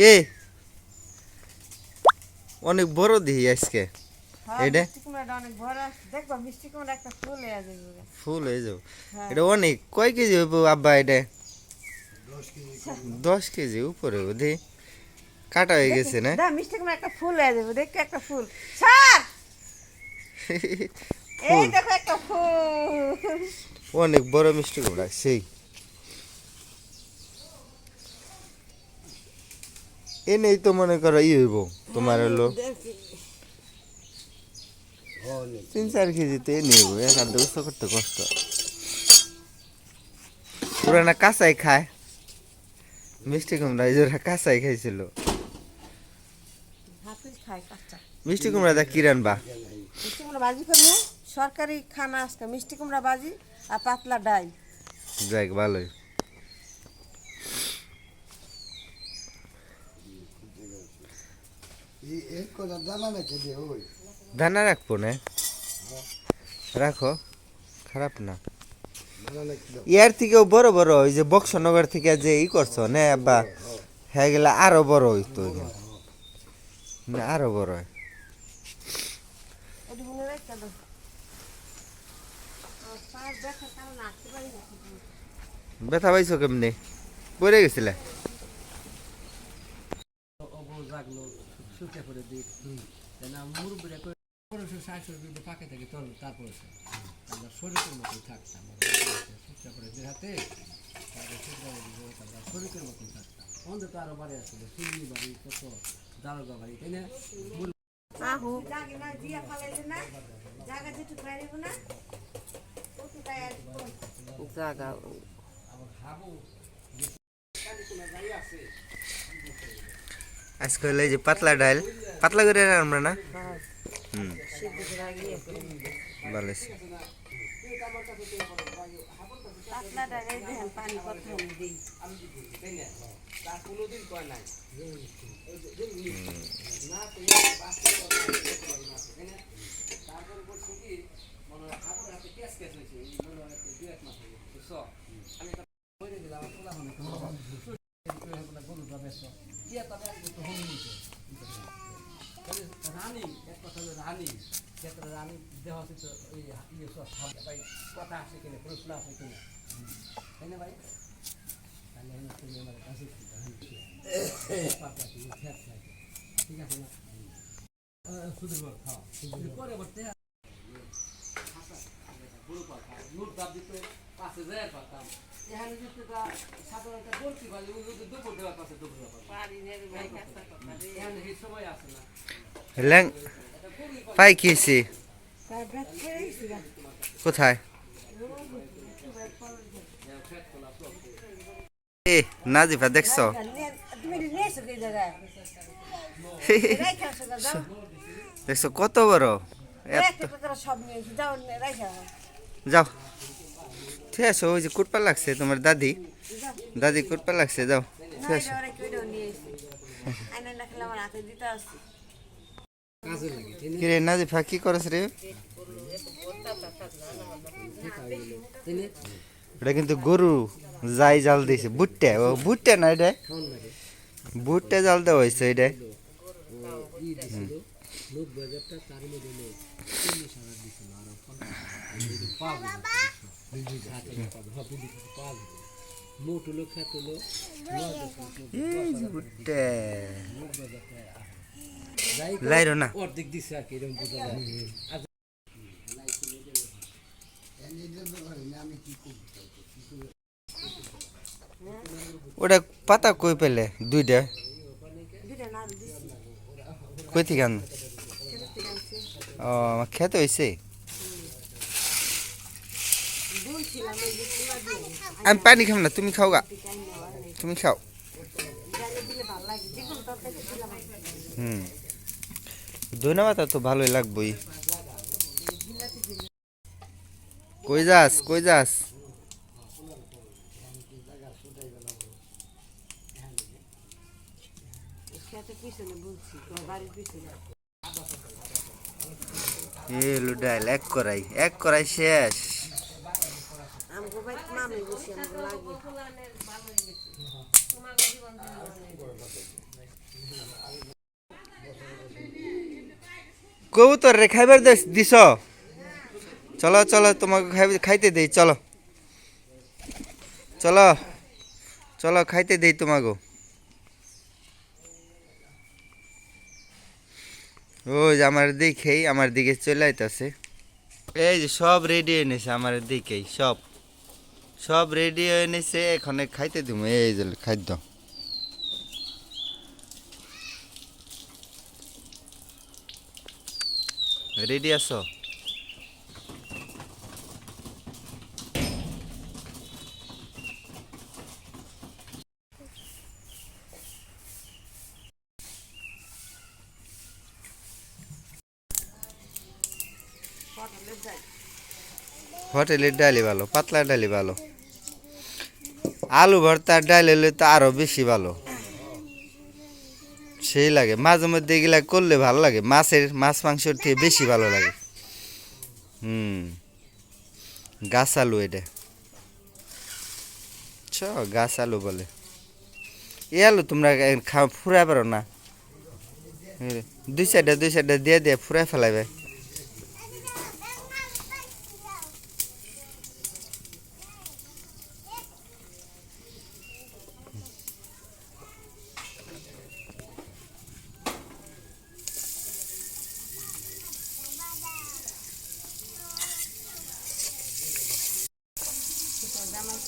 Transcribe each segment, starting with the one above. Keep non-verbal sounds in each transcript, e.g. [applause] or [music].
কে? অনেক বড় দিই আজকে। হ্যাঁ, একটা ফুল হয়ে যাবে হয়ে। এটা অনেক। কয় কেজি হইব আব্বা এটা? দশ কেজি উপরে বুঝি কাটা হয়ে গেছে না? মিষ্টি কুমড়া একটা ফুল হয়ে যাবে। দেখো একটা ফুল। স্যার! [laughs] এই ফুল। দেখো একটা ফুল। অনেক বড় মিষ্টি কুমড়া সেই। এনেই তো মনে করো ই হইব তোমার হলো। তিন চার কেজিতে এনে হইব এখান থেকে উৎস করতে কষ্ট। পুরানা কাঁচাই খায়। মিষ্টি কুমড়া এই জোড়া কাঁচাই খাইছিল। হাফিজ খায় কাঁচা। মিষ্টি কুমড়া দা কি বা মিষ্টি কুমড়া ভাজি করব। সরকারি খানা আজকে মিষ্টি কুমড়া ভাজি আর পাতলা ডাল যাক ভালোই। দানা রাখব না? রাখো খারাপ না। ইয়ার থেকেও বড় বড় ওই যে বক্সনগর থেকে যে ই করছ না বা হ্যাঁ গেলে আরও বড় হইতো। না আরও বড়। হয় ব্যথা পাইছো কেমনি? পড়ে গেছিলে? রাখল শুকে করে দিই না মুরব্বীরা পনেরোশো ষাটশো যদি পাকে থাকে চল তারপরে। আমরা শরীরের মতোই থাকতাম শুকনা করে দিয়ে হাতে তারপরে শুকনা করে দিয়ে আমরা শরীরের মতোই থাকতাম। আমাদের তো আরও বাড়ি আসলে সুন্নি বাড়ি কত দারোগা বাড়ি তাই না? আহু। জাগে না দিয়া ফালাইলে না জায়গা যেটু পাইব না জাগা। আজকে হলো যে পাতলা ডাল। পাতলা করে আমরা না? হুম। করে আগে ইয়ে আছে। দেখেন পানি কত আমি দিই রানী এক কথা হলো রানী যেটা রানী দেহ আছে তো ওই ইয়ে সব ভাই কথা আসে কিনা প্রশ্ন আসে কিনা? তাই না ভাই? তাহলে আমি তুমি আমার কাছে কি জানি পাপা তুমি খেত থাকে ঠিক আছে না? পরে বলতে গরু পাতা নুট দাব দিতে। পাশে যায় পাতাম। এখানে যদি সাধারণত বলছি ভাই দুপুর দেওয়ার পাশে দুপুর দেওয়ার কথা দিয়ে এখানে সেই সময় আসে না। ল্যাং পাই খেয়েছি। কোথায়? এ নাজিফা দেখছ? দেখছ কত বড়। যাও। ঠিক আছে ওই যে কুটপা লাগছে তোমার দাদি। দাদি কুটপা লাগছে যাও ঠিক আছে এটা ওরা কেউ নিয়ে এসেছে। আইনা না খেলে আমার হাতে দিতে আসছে কাজে লাগে তাই না কি রে নাজিফা কি করছ রে? এটা কিন্তু গরু যাই জাল দিয়েছে বুটটা ও বুটটা না এটা? বুটটা জাল দেওয়া হয়েছে এটা। লোক বাজারটা তার মধ্যে লাইরো না। অর্ধেক দিছে আর কি এরকম ওটা পাতা কই পেলে? দুইটা। কই থেকে ও খেতে হয়েছে বলছিলাম এই যে চুলা দিয়ে আমি পানি খাম না, তুমি খাও গা। তুমি খাও। হুম। ধন্যবাদ তো ভালোই লাগবই। কই যাস কই যাস? এ লুডাইল এক করাই এক করাই শেষ। আমগো ভাই কবুতর রে খাইবার দিস চল চল তোমাকে খাইতে দেই চল। চল চল খাইতে দেই তোমাকে ও যে আমার দিকেই আমার দিকে চলে আইতাছে। এই যে সব রেডি এনেছে আমার দিকেই সব। সব রেডি হয়ে নিছে এখানে খাইতে দিব এই যে খাদ্য। রেডি আছো? হোটেলের ডালি ভালো, পাতলা ডালি ভালো। আলু ভর্তার ডাল হলে তো আরও বেশি ভালো। সেই লাগে, মাঝে মধ্যে এগুলা করলে ভালো লাগে, মাছের, মাছ মাংসের থেকে বেশি ভালো লাগে। হুম, গাছ আলু এটা। চ গাছ আলু বলে। এ আলু তোমরা খা ফুরাই পারো না। দুই সাইডে দুই সাইডে দিয়ে দিয়ে ফুরাই ফেলাইবে হ্যাঁ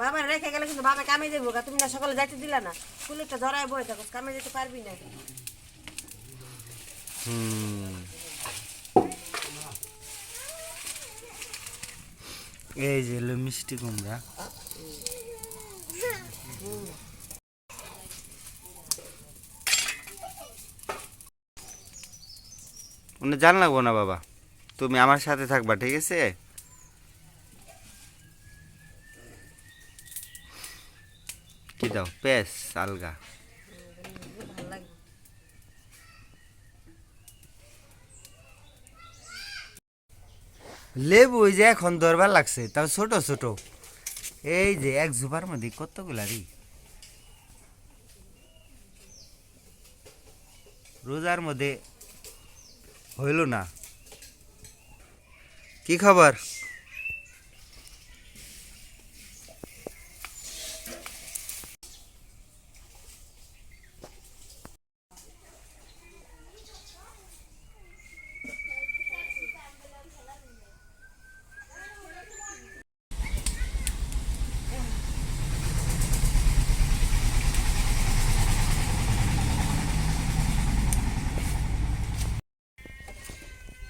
বাবা রেখে গেলে কিন্তু বাবা কামে গা। তুমি না সকালে যাইতে দিলা না। কুলিটা ধরায় বই থাকো কামে যেতে পারবি না। এই যে মিষ্টি কুমড়া। উনি জান লাগবো না বাবা। তুমি আমার সাথে থাকবা, ঠিক আছে? কি দাও? পেস আলগা। লেবু ওই যে এখন দরবার লাগছে, তাও ছোট ছোট। এই যে এক ঝুপার মধ্যে কতগুলা রে? রোজার মধ্যে হইল না। কি খবর?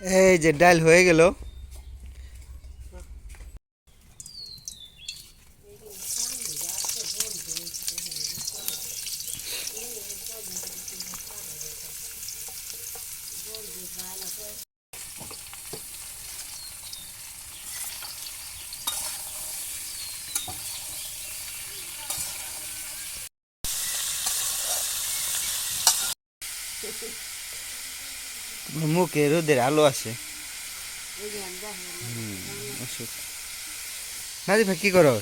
এই যে ডাল হয়ে গেল। [laughs] মুখে রোদের আলো আছে নাদি ভাই কি করো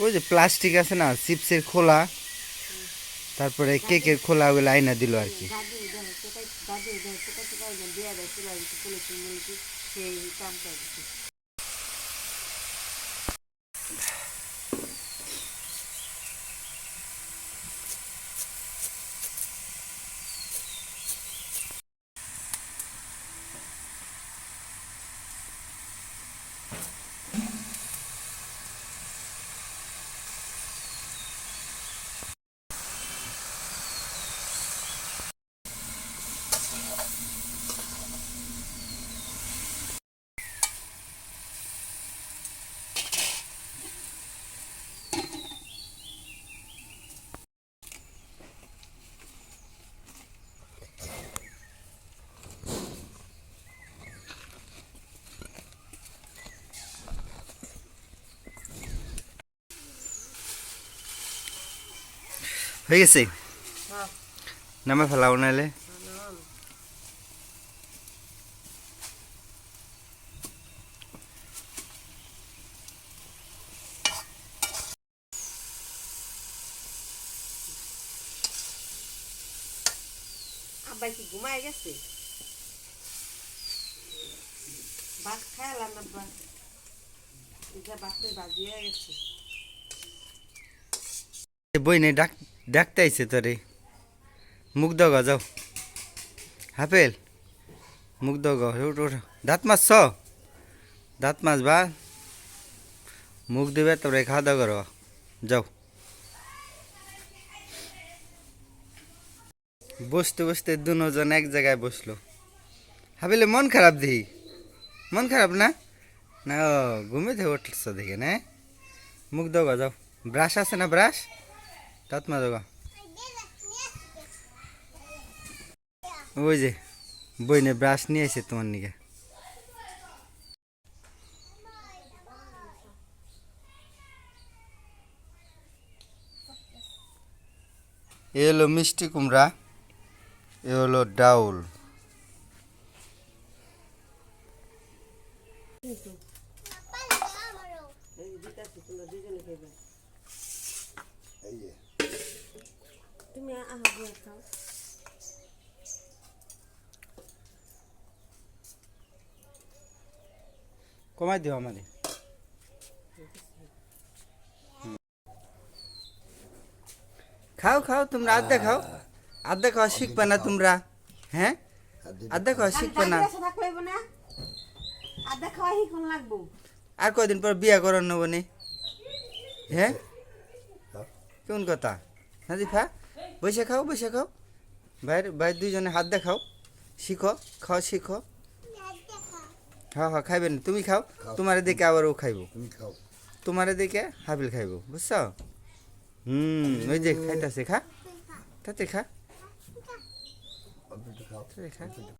ওই যে প্লাস্টিক আছে না চিপসের খোলা তারপরে কেকের খোলা ওগুলো আইনা দিল আর কি হয়ে গেছে নামে ফেলাও নাহলে আব্বাই কি ঘুমায় গেছে? ভাত খাইলাম আব্বা এটা ভাতে বাজিয়ে গেছে। বই নেই ডাক ডাকতে আইছে তোরে। মুখ দাও গা যাও। হাপেল মুখ দাও গা উঠ উঠ। দাঁত মাছ দাঁত মাছ বা। মুখ দিবে তারপরে খাওয়া দাওয়া করো যাও। বসতে বসতে দুজন এক জায়গায় বসল। হাবিলে মন খারাপ দেখি মন খারাপ না? না, ঘুমে থেকে উঠছ দেখে, না। মুখ দাও যাও। ব্রাশ আছে না ব্রাশ? দাঁত মা গা। ওই যে, বইনে ব্রাশ নিয়ে এসে তোমার নিকে। এ হলো মিষ্টি কুমড়া, এ হলো ডাউল তুমি আহা দিয়ে খাও কমাই দিও আমারে খাও খাও তোমরা আধা খাও। আধা খাওয়া শিখবে না তোমরা? হ্যাঁ? আধা খাওয়া শিখবে না? আদা আর কয়দিন পর বিয়া করার নেব নি? হ্যাঁ? কোন কথা? নাজিফা বসে খাও বসে খাও। বাইরে বাইরে দুইজনে হাত দেখাও। শিখো খাও শিখো। হ্যাঁ হ্যাঁ খাইবেন তুমি খাও তোমারে দেখে আবার ও খাইবো তুমি খাও তোমারে দেখে হাবিল খাইবো বুঝছ হুম ওই যে খাইতাছে খা তাতে খা অল্প একটু খাও তাতে খা